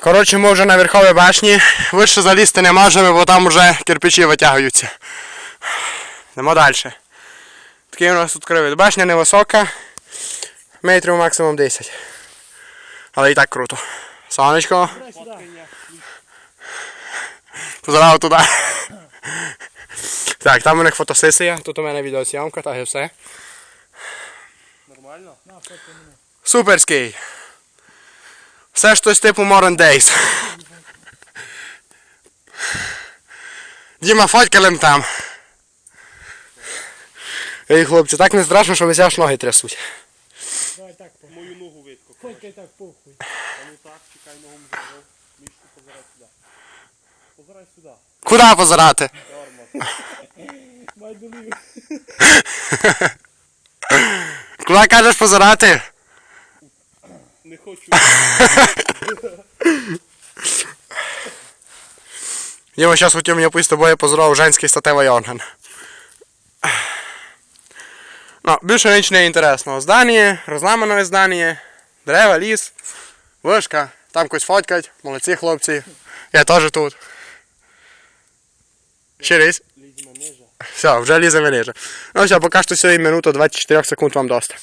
Коротше, ми вже на верховій башні. Вище залізти не можемо, бо там вже кирпичі витягуються. Йдемо далі. Такий у нас тут кривий. Башня невисока. Метрів максимум 10. Але і так круто. Сонечко. Позирав туди. Так, там у них фотосесія, тут у мене відеозйомка, так і все. Нормально? Суперський. Все щось типу Modern Days. Діма, фоткалим там. Ей, хлопці, так не страшно, що висяш ноги трясуть. Давай так, по. Мою ногу видко. Фоткай так похуй. А ну так, чекай ногу між Мішку позирай сюди. Позирай сюди. Куди позирати? Норма. Май долів. Куди кажеш позирати? Не хочу. Діма зараз хотів мені пусть з тобою позорував женський статевий орган. Ну, більше ніч не інтересного. Здання, розламане здання, дерева, ліс, вишка, там когось фоткать, молодці хлопці. Я теж тут. Ще ниже. Все, вже ліземо ниже. Ну все, поки що сьогодні минута 24 секунд вам доста.